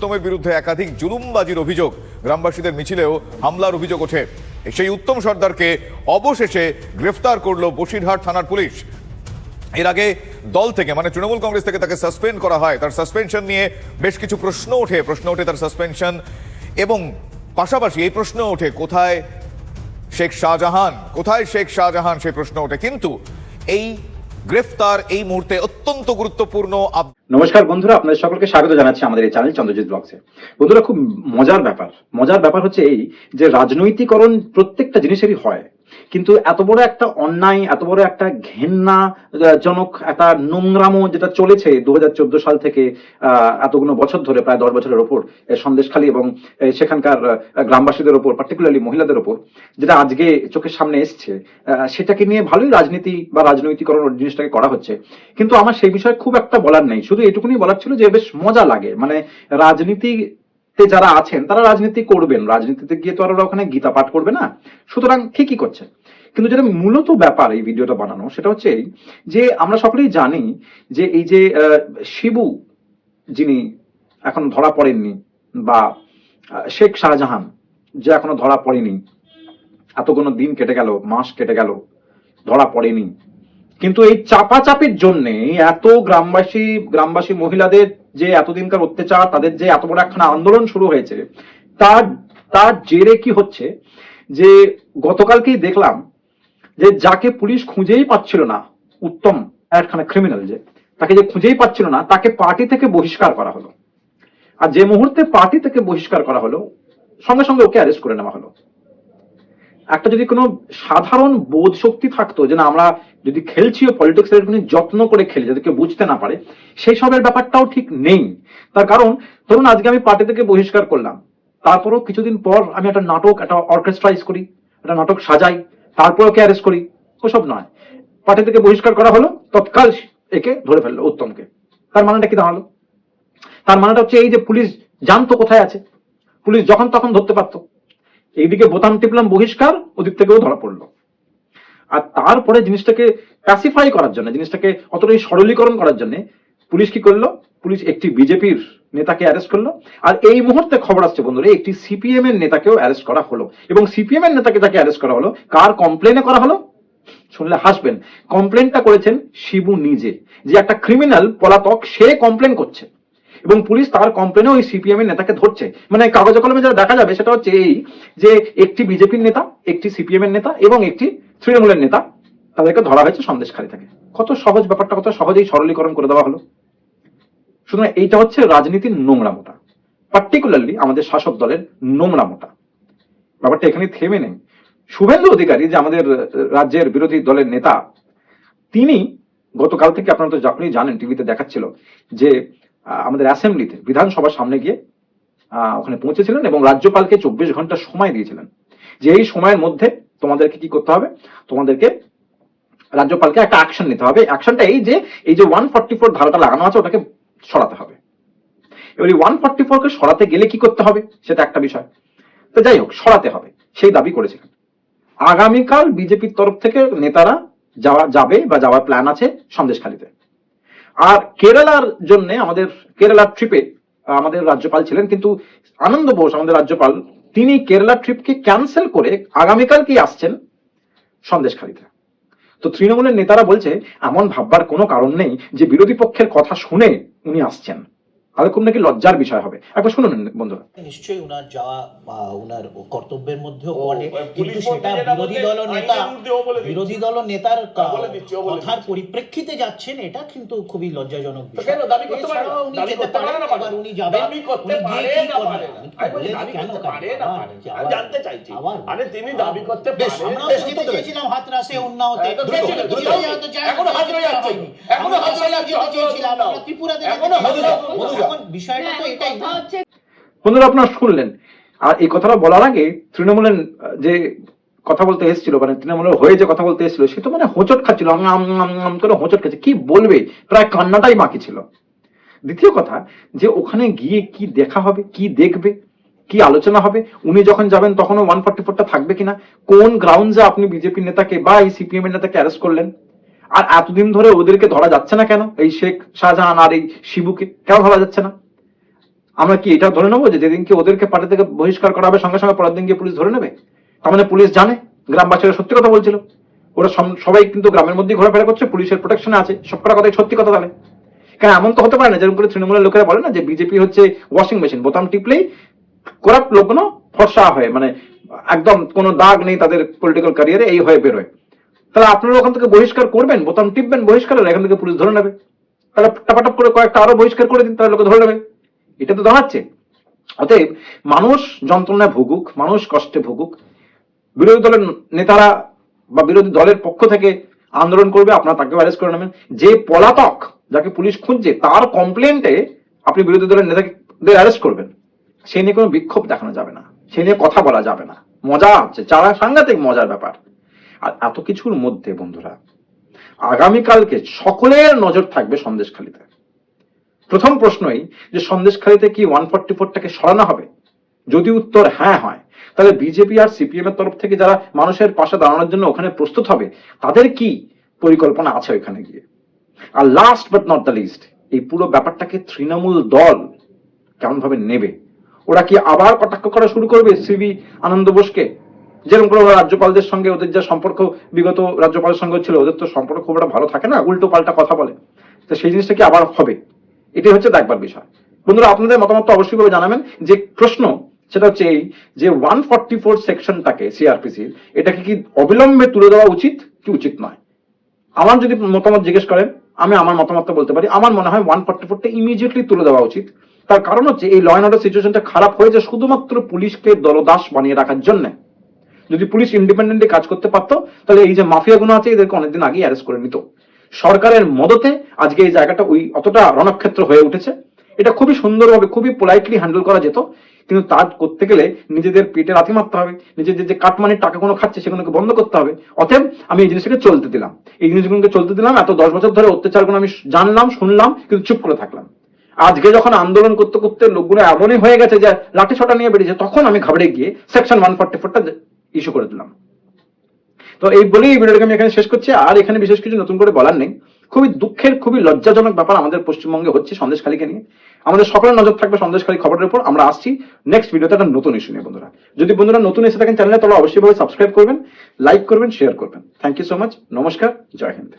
উত্তমের বিরুদ্ধে একাধিক জুলুমবাজির অভিযোগ। গ্রামবাসীদের মিছিলেও হামলার অভিযোগ ওঠে। সেই উত্তম সর্দারকে অবশেষে গ্রেফতার করল বসিরহাট থানার পুলিশ। এর আগে দল থেকে মানে তৃণমূল কংগ্রেস থেকে তাকে সাসপেন্ড করা হয়। তার সাসপেনশন নিয়ে বেশ কিছু প্রশ্ন ওঠে। প্রশ্ন ওঠে তার সাসপেনশন এবং পাশাপাশি এই প্রশ্ন ওঠে, কোথায় শেখ শাহজাহান? কোথায় শেখ শাহজাহান? সেই প্রশ্ন ওঠে। কিন্তু এই গ্রেফতার এই মুহূর্তে অত্যন্ত গুরুত্বপূর্ণ নমস্কার বন্ধুরা, আপনাদের সকলকে স্বাগত জানাচ্ছি আমাদের এই চ্যানেল চন্দ্রজিৎ ব্লগসে বন্ধুরা, খুব মজার ব্যাপার। মজার ব্যাপার হচ্ছে এই যে, রাজনৈতিকরণ প্রত্যেকটা জিনিসেরই হয়। কিন্তু এত বড় একটা অন্যায়, এত বড় একটা ঘেন্না জনক একটা নোংরামো যেটা চলেছে দুহাজার চোদ্দ সাল থেকে এতগুলো বছর ধরে, প্রায় দশ বছরের ওপর সন্দেশখালী এবং সেখানকার গ্রামবাসীদের ওপর পার্টিকুলারলি মহিলাদের ওপর, যেটা আজকে চোখের সামনে এসছে সেটাকে নিয়ে ভালোই রাজনীতি বা রাজনৈতিকরণ জিনিসটাকে করা হচ্ছে। কিন্তু আমার সেই বিষয়ে খুব একটা বলার নেই। শুধু এটুকুনি বলার ছিল যে বেশ মজা লাগে। মানে রাজনীতিতে যারা আছেন, তারা রাজনীতি করবেন। রাজনীতিতে গিয়ে তো আর ওরা ওখানে গীতা পাঠ করবে না। সুতরাং ঠিকই করছে? কিন্তু যেটা মূলত ব্যাপার এই ভিডিওটা বানানো, সেটা হচ্ছে এই যে আমরা সকলেই জানি যে এই যে শিবু যিনি এখন ধরা পড়েননি বা শেখ শাহজাহান যে এখনও ধরা পড়েনি, এত কোনো দিন কেটে গেল, মাস কেটে গেল, ধরা পড়েনি। কিন্তু এই চাপাচাপির জন্য এত গ্রামবাসী গ্রামবাসী মহিলাদের যে এতদিনকার অত্যাচার, তাদের যে এত বড় একখানা আন্দোলন শুরু হয়েছে, তার তার জেরে কি হচ্ছে? যে গতকালকেই দেখলাম যে যাকে পুলিশ খুঁজেই পাচ্ছিল না, উত্তম একখানা ক্রিমিনাল যে, তাকে যে খুঁজেই পাচ্ছিল না, তাকে পার্টি থেকে বহিষ্কার করা হলো। আর যে মুহূর্তে পার্টি থেকে বহিষ্কার করা হলো, সঙ্গে সঙ্গে ওকে অ্যারেস্ট করে নেওয়া হলো। একটা যদি কোনো সাধারণ বোধ শক্তি থাকতো যে না, আমরা যদি খেলছিও পলিটিক্স এর যত্ন করে খেলি যাতে কেউ বুঝতে না পারে সেই সবের ব্যাপারটাও ঠিক নেই। তার কারণ, ধরুন আজকে আমি পার্টি থেকে বহিষ্কার করলাম, তারপরও কিছুদিন পর আমি একটা নাটক, একটা অর্কেস্ট্রাইজ করি, একটা নাটক সাজাই তারপর ওকে অ্যারেস্ট করি, ওসব নয়। পার্টি থেকে বহিষ্কার করা হলো, তৎকাল একে ধরে ফেলল উত্তমকে। তার মানেটা কি দাঁড়াল? তার মানেটা হচ্ছে এই যে পুলিশ জানতো কোথায় আছে, পুলিশ যখন তখন ধরতে পারতো। এইদিকে বোতাম টিপলাম, বহিষ্কার, ওদিক থেকেও ধরা পড়ল। আর তারপরে জিনিসটাকে প্যাসিফাই করার জন্য, জিনিসটাকে অতটাই সরলীকরণ করার জন্য, পুলিশ কি করল? পুলিশ একটি বিজেপির নেতাকে অ্যারেস্ট করল। আর এই মুহূর্তে খবর আসছে বন্ধুরা, একটি সিপিএম এর নেতাকেও অ্যারেস্ট করা হলো। এবং সিপিএম এর নেতাকে তাকে অ্যারেস্ট করা হলো, কার কমপ্লেনে করা হলো? শুনলে হাসবেন। কমপ্লেনটা করেছেন শিবু নিজে। যে একটা ক্রিমিনাল পলাতক, সে কমপ্লেন করছে। এবং পুলিশ তার কমপ্লেনে ওই সিপিএম এর নেতাকে ধরছে। মানে কাগজে কলমে যেটা দেখা যাবে সেটা হচ্ছে এই যে একটি বিজেপির নেতা, একটি সিপিএম এর নেতা এবং একটি তৃণমূলের নেতা, তাদেরকে ধরা হয়েছে সন্দেশখালী থেকে। কত সহজ ব্যাপারটা, কত সহজেই সরলীকরণ করে দেওয়া হলো। সুতরাং এইটা হচ্ছে রাজনীতির নোংরামোটা পার্টিকুলারলি আমাদের শাসক দলের নোংরামোটা ব্যাপারটা এখানে থেমে নেই। শুভেন্দু অধিকারী যে আমাদের রাজ্যের বিরোধী দলের নেতা, তিনি গতকাল থেকে আপনারা তো যখনই জানেন টিভিতে দেখাচ্ছিল যে আমাদের অ্যাসেম্বলিতে বিধানসভার সামনে গিয়ে ওখানে পৌঁছেছিলেন এবং রাজ্যপালকে চব্বিশ ঘণ্টা সময় দিয়েছিলেন। যে এই সময়ের মধ্যে তোমাদেরকে কি করতে হবে? তোমাদেরকে রাজ্যপালকে একটা অ্যাকশন নিতে হবে। অ্যাকশনটা এই যে এই যে ওয়ান ফর্টি ফোর ধারাটা লাগানো আছে, ওটাকে সরাতে হবে। এবার এই ওয়ান ফর্টি ফোর কে সরাতে গেলে কি করতে হবে? সেটা একটা বিষয়। তো যাই হোক, সরাতে হবে। সেই দাবি করেছিলেন। আগামীকাল বিজেপির তরফ থেকে নেতারা যাওয়া, যাবে বা যাওয়ার প্ল্যান আছে সন্দেশখালীতে। আর কেরালার জন্য আমাদের কেরালার ট্রিপে আমাদের রাজ্যপাল ছিলেন, কিন্তু আনন্দ বোস, আমাদের রাজ্যপাল, তিনি কেরালা ট্রিপকে ক্যান্সেল করে আগামীকাল কি আসছেন সন্দেশখালীতে। তো তৃণমূলের নেতারা বলছে, এমন ভাববার কোনো কারণ নেই যে বিরোধী পক্ষের কথা শুনে উনি আসছেন। তাহলে খুব নাকি লজ্জার বিষয় হবে। একবার শুনুন বন্ধুরা। নিশ্চয়ই উনার যাওয়া বা উনার কর্তব্যের মধ্যেও পড়ে কিন্তু সেটা বিরোধী দল নেতা। বিরোধী দল নেতার কথার পরিপ্রেক্ষিতে যাচ্ছেন এটা কিন্তু খুবই লজ্জাজনক বিষয় দাবি করতে পারে উনি যেতে পারেন আবার উনি যাবেন দাবি করতে না দাবি না জানতে চাইছি। আরে তিনি দাবি পারেন। যেতে উন্নাওতে হ্যাঁ, এখনও ত্রিপুরাতে বিষয়টা তো হ্যাঁ, এটাই কথা না। হচ্ছে বন্ধুরা আপনারা শুনলেন আর এই কথাটা বলার আগে তৃণমূলের যে কথা বলতে এসেছিল মানে তৃণমূলের হয়ে যে কথা বলতে এসেছিল সে তো মানে হোঁচট খাচ্ছিল করে হোঁচট খাচ্ছে। কি বলবে? প্রায় কান্নাটাই বাকি ছিল। দ্বিতীয় কথা যে ওখানে গিয়ে কি দেখা হবে কি দেখবে কি আলোচনা হবে উনি যখন যাবেন তখনও ওয়ান ফর্টি ফোরটা থাকবে কিনা কোন গ্রাউন্ডে আপনি বিজেপি নেতাকে বা এই সিপিএম এর নেতাকে অ্যারেস্ট করলেন? আর এতদিন ধরে ওদেরকে ধরা যাচ্ছে না কেন? এই শেখ শাহজাহান আর এই শিবুকে কেন ধরা যাচ্ছে না? আমরা কি এটা ধরে নেব যে যেদিনকে ওদেরকে পার্টি থেকে বহিষ্কার করা হবে, সঙ্গে সঙ্গে পরের দিনকে পুলিশ ধরে নেবে? তার মানে পুলিশ জানে, গ্রামবাসীরা সত্যি কথা বলছিল। ওরা সবাই কিন্তু গ্রামের মধ্যেই ঘোরাফেরা করছে, পুলিশের প্রোটেকশনে আছে, সব কটা কথাই সত্যি কথা তাহলে কেন এমন তো হতে পারে না, যেরকম করে তৃণমূলের লোকেরা বলে না যে বিজেপি হচ্ছে ওয়াশিং মেশিন বোতাম টিপলেই করাপ্ট লোকগুলো ফর্সা হয় মানে একদম কোনো দাগ নেই তাদের পলিটিক্যাল ক্যারিয়ারে এই হয়ে বেরোয়। তাহলে আপনারা ওখান থেকে বহিষ্কার করবেন, বোতাম টিপবেন বহিষ্কার এখান থেকে পুলিশ ধরে নেবে। তাহলে টাপাটাপ করে কয়েকটা আরও বহিষ্কার করে দিন, তাহলে লোকে ধরে নেবে। এটা তো দাঁড়াচ্ছে অতএব মানুষ যন্ত্রণায় ভুগুক, মানুষ কষ্টে ভুগুক। বিরোধী দলের নেতারা বা বিরোধী দলের পক্ষ থেকে আন্দোলন করবে, আপনারা তাকে অ্যারেস্ট করে নেবেন। যে পলাতক যাকে পুলিশ খুঁজছে, তার কমপ্লেন্টে আপনি বিরোধী দলের নেতাকে অ্যারেস্ট করবেন। সেই নিয়ে কোনো বিক্ষোভ দেখানো যাবে না। সেই নিয়ে কথা বলা যাবে না। মজা হচ্ছে, চারা সাংঘাতিক মজার ব্যাপার। আর এত কিছুর মধ্যে, বন্ধুরা, আগামীকালকে সকলের নজর থাকবে সন্দেশখালিতে। প্রথম প্রশ্নই যে সন্দেশখালিতে কি ওয়ান ফর্টি ফোরটাকে সরানো হবে? যদি উত্তর হ্যাঁ হয়, তাহলে বিজেপি আর সিপিএম এর তরফ থেকে যারা মানুষের পাশে দাঁড়ানোর জন্য ওখানে প্রস্তুত হবে, তাদের কি পরিকল্পনা আছে ওইখানে গিয়ে? আর last but not the least এই পুরো ব্যাপারটাকে তৃণমূল দল কেমন ভাবে নেবে? ওরা কি আবার কটাক্ষ করা শুরু করবে সিবি আনন্দ বোসকে? যেরকম করে ওরা রাজ্যপালদের সঙ্গে ওদের যা সম্পর্ক, বিগত রাজ্যপালের সঙ্গে ছিল, ওদের তো সম্পর্ক খুব ভালো থাকে না, উল্টো পাল্টা কথা বলে। তো সেই জিনিসটা কি আবার হবে? এটাই হচ্ছে দেখবার বিষয়। বন্ধুরা, আপনাদের মতামত অবশ্যই ভাবে জানাবেন। যে প্রশ্ন, সেটা হচ্ছে এই, যে ওয়ান ফর্টি ফোর সেকশনটাকে সিআরপিসির এটাকে কি অবিলম্বে তুলে দেওয়া উচিত? কি উচিত নয়। আমার যদি মতামত জিজ্ঞেস করেন, আমি আমার মতামতটা বলতে পারি। আমার মনে হয় ওয়ান ফর্টি ফোরটা ইমিডিয়েটলি তুলে দেওয়া উচিত। তার কারণ হচ্ছে এই ল অ্যান্ড অর্ডার সিচুয়েশনটা খারাপ হয়েছে শুধুমাত্র পুলিশকে দলদাস বানিয়ে রাখার জন্য। যদি পুলিশ ইন্ডিপেন্ডেন্টলি কাজ করতে পারতো, তাহলে এই যে মাফিয়াগুলো আছে, এদেরকে অনেকদিন আগেই অ্যারেস্ট করে নিত। সরকারের মদতে আজকে এই জায়গাটা ওই অতটা রণক্ষেত্র হয়ে উঠেছে। এটা খুবই সুন্দরভাবে, খুবই পোলাইটলি হ্যান্ডেল করা যেত। কিন্তু তা করতে গেলে নিজেদের পেটে লাথি মারতে হবে, নিজেদের যে কাটমানির টাকাগুলো খাচ্ছে, সেগুলোকে বন্ধ করতে হবে। অতএব আমি এই জিনিসটাকে চলতে দিলাম। এই জিনিসগুলোকে চলতে দিলাম, এত দশ বছর ধরে অত্যাচারগুলো আমি জানলাম, শুনলাম, কিন্তু চুপ করে থাকলাম। আজকে যখন আন্দোলন করতে করতে লোকগুলো এমনই হয়ে গেছে যে লাঠি ছটা নিয়ে বেরিয়েছে, তখন আমি ঘাবড়ে গিয়ে সেকশন ওয়ান ফর্টি ফোরটা ইস্যু করে দিলাম। তো এই বলেই ভিডিওটাকে আমি এখানে শেষ করছি। আর এখানে বিশেষ কিছু নতুন করে বলার নেই। খুবই দুঃখের, খুবই লজ্জাজনক ব্যাপার আমাদের পশ্চিমবঙ্গে হচ্ছে সন্দেশখালীকে নিয়ে। আমাদের সকলের নজর থাকবে সন্দেশখালী খবরের উপর। আমরা আসছি নেক্সট ভিডিওতে একটা নতুন ইস্যু নিয়ে বন্ধুরা। যদি বন্ধুরা নতুন এসে থাকেন চ্যানেলে তাহলে অবশ্যই ভাবে সাবস্ক্রাইব করবেন লাইক করবেন শেয়ার করবেন। থ্যাংক ইউ সো মাচ নমস্কার। জয় হিন্দ।